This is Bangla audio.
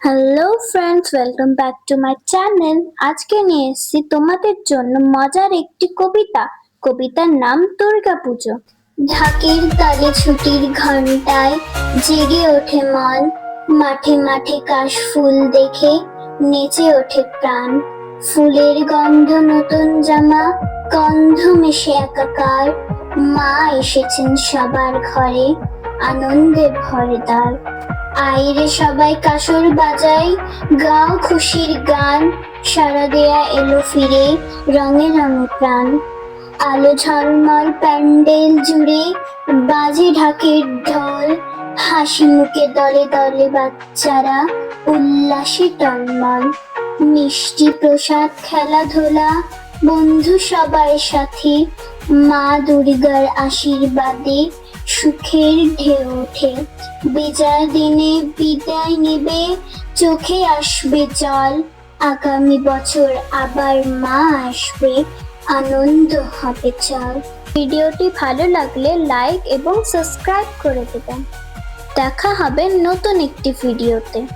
Hello friends welcome back to my channel আজকে নিয়ে এসেছি তোমাদের জন্য মজার একটি কবিতা। কবিতার নাম দুর্গা পুজো। ঢাকের তালে ছুটির ঘন্টায় জেগে ওঠে মন মাঠে মাঠে কাশ ফুল দেখে নেচে ওঠে প্রাণ। ফুলের গন্ধ নতুন জামা, গন্ধ মেশে একাকার। মা এসেছেন সবার ঘরে, আনন্দে ভরে দ্বার আইরে সবাই কাসর বাজাই, গাও খুশির গান, সারা দেয়া এলো ফিরে রঙে রঙে প্রাণ। আলো ঝলমল প্যান্ডেল জুড়ে বাজে ঢাকের ঢোল, হাসি মুখে দলে দলে বাচ্চারা উল্লাসে টলমল। মিষ্টি প্রসাদ, খেলাধুলা, বন্ধু সবার সাথে, মা দুর্গার আশীর্বাদে সুখের ঢেউ ওঠে। বিজয় দিনে বিদায় নেবে, চোখে আসবে জল। আগামী বছর আবার মা আসবে, আনন্দ হবে চল। ভিডিওটি ভালো লাগলে লাইক এবং সাবস্ক্রাইব করে দেবেন। দেখা হবে নতুন একটি ভিডিওতে।